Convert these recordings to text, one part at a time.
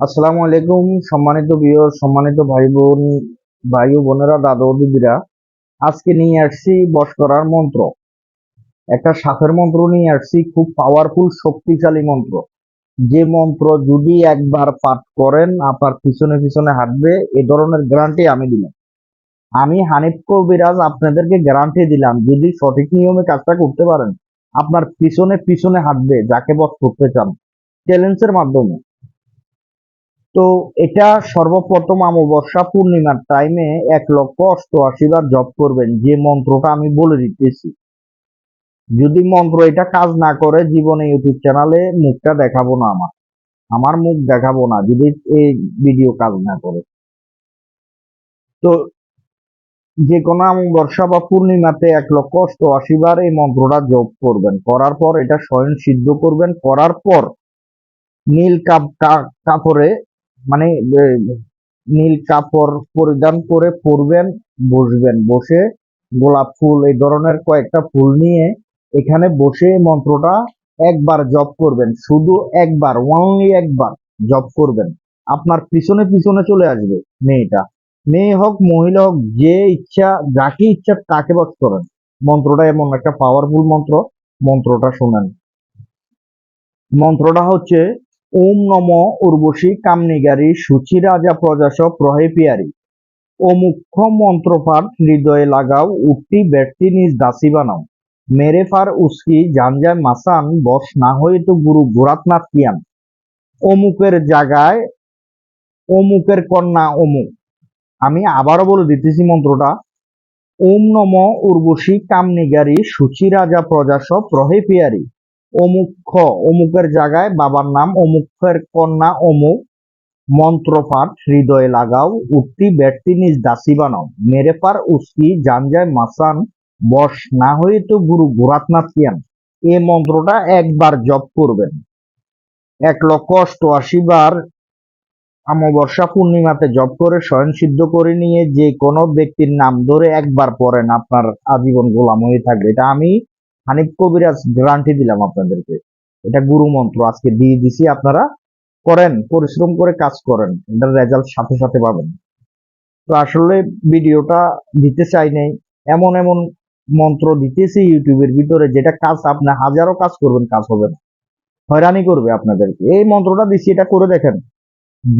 আসসালামু আলাইকুম, সম্মানিত বিয়র সম্মানিত ভাই বোন ভাই বোনেরা, দাদা দিদিরা। আজকে নিয়ে আসছি বশ করার মন্ত্র। একটা সাপের মন্ত্র নিয়ে আসছি, খুব পাওয়ারফুল শক্তিশালী মন্ত্র। যে মন্ত্র যদি একবার পাঠ করেন, আপনার পিছনে পিছনে হাঁটবে, এ ধরনের গ্যারান্টি আমি দিলাম। আমি হানিফ কবিরাজ আপনাদেরকে গ্যারান্টি দিলাম, যদি সঠিক নিয়মে কাজটা করতে পারেন, আপনার পিছনে পিছনে হাঁটবে, যাকে বস করতে চান। চ্যালেঞ্জের মাধ্যমে। তো এটা সর্বপ্রথম অমাবস্যা পূর্ণিমার টাইমে এক লক্ষ অষ্টআশি বার জপ করবেন। যে মন্ত্রটা আমি বলে দিতেছি। যদি মন্ত্র এটা কাজ না করে, জীবনে ইউটিউব চ্যানেলে মুখটা দেখাবো না আমার। আমার মুখ দেখাবো না, যদি এই ভিডিও কাজ না করে। তো যে কোনো অমাবস্যা বা পূর্ণিমাতে এক লক্ষ অষ্টআশি বার এই মন্ত্রটা জপ করবেন। করার পর এটা স্বয়ং সিদ্ধ করবেন। করার পর নীল কাপ কাপড়ে মানে নীল কাপড় পরিধান করে পরবেন, বসবেন। বসে গোলাপ ফুল, এই ধরনের কয়েকটা ফুল নিয়ে এখানে বসে মন্ত্রটা একবার জপ করবেন। শুধু একবার ওনলি একবার জপ করবেন। আপনার পিছনে পিছনে চলে আসবে মেয়েটা। মেয়ে হোক, মহিলা হোক, যে ইচ্ছা, যাকে ইচ্ছা তাকে বস করেন। মন্ত্রটা এমন একটা পাওয়ারফুল মন্ত্র। মন্ত্রটা শোনেন। মন্ত্রটা হচ্ছে ওম নম উর্বশী কামনিগারী সুচি রাজা প্রজাস প্রহে পিয়ারি। ও মুখ্য মন্ত্রপাঠ হৃদয়ে লাগাও, উঠতি ব্যক্তি নিজ দাসী বানাও। মেরে ফার উস্কি জানজায় মাসান, বস না হয়ে তো গুরু গোরাতনাথ কিয়ান। অমুকের জায়গায় অমুকের কন্যা অমুক। আমি আবারও বলে দিতেছি মন্ত্রটা। ওম নম উর্বশী কামনিগারী সুচি রাজা প্রজাস প্রহে পিয়ারি। অমুক অমুকের জায়গায় বাবার নাম, অমুকের কন্যা, অমুক মন্ত্রপাঠ, হৃদয়ে লাগাও, উঠতি ব্যক্তি নিজ দাসী বানাও। মেরে পার উস্কি যায় মাসান বশ না হয়ে তো গুরু গোরাতনাথ কিয়ান এই মন্ত্রটা একবার জপ করবেন। এক লক্ষ অষ্টআশি বার অমাবস্যা পূর্ণিমাতে জপ করে স্বয়ং সিদ্ধ করে নিয়ে যে কোনো ব্যক্তির নাম ধরে একবার পড়েন, আপনার আজীবন গোলাম হয়ে থাকবে। এটা আমি হানিফ কবিরাজ গ্যারান্টি দিলাম আপনাদেরকে। এটা গুরু মন্ত্র, আজকে দিয়ে দিছি, আপনারা করেন, পরিশ্রম করে কাজ করেন, এটার রেজাল্ট সাথে সাথে পাবেন। তো আসলে ভিডিওটা দিতে চাই নাই, এমন এমন মন্ত্র দিতেছি ইউটিউবের ভিতরে, যেটা কাজ আপনি হাজারো কাজ করবেন, কাজ হবে না। হয়রানি করবে আপনাদেরকে। এই মন্ত্রটা দিছি, এটা করে দেখেন।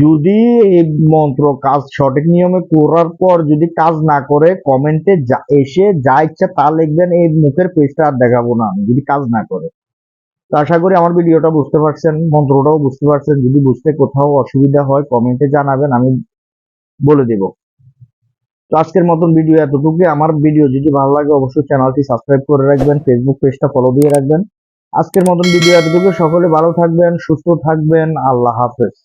যদি এই মন্ত্র কাজ সঠিক নিয়মে করার পর যদি কাজ না করে কমেন্টে এসে যা ইচ্ছা তা লিখবেন, এই মুখের পেজটা আর দেখাবো না আমি, যদি কাজ না করে। তো আশা করি আমার ভিডিওটা বুঝতে পারছেন, মন্ত্রটাও বুঝতে পারছেন, যদি বুঝতে কোথাও অসুবিধা হয় কমেন্টে জানাবেন, আমি বলে দেব। তো আজকের মতন ভিডিও এতটুকু আমার ভিডিও যদি ভালো লাগে, অবশ্যই চ্যানেলটি সাবস্ক্রাইব করে রাখবেন ফেসবুক পেজটা ফলো দিয়ে রাখবেন। আজকের মতন ভিডিও এতটুকু সকলে ভালো থাকবেন, সুস্থ থাকবেন। আল্লাহ হাফেজ।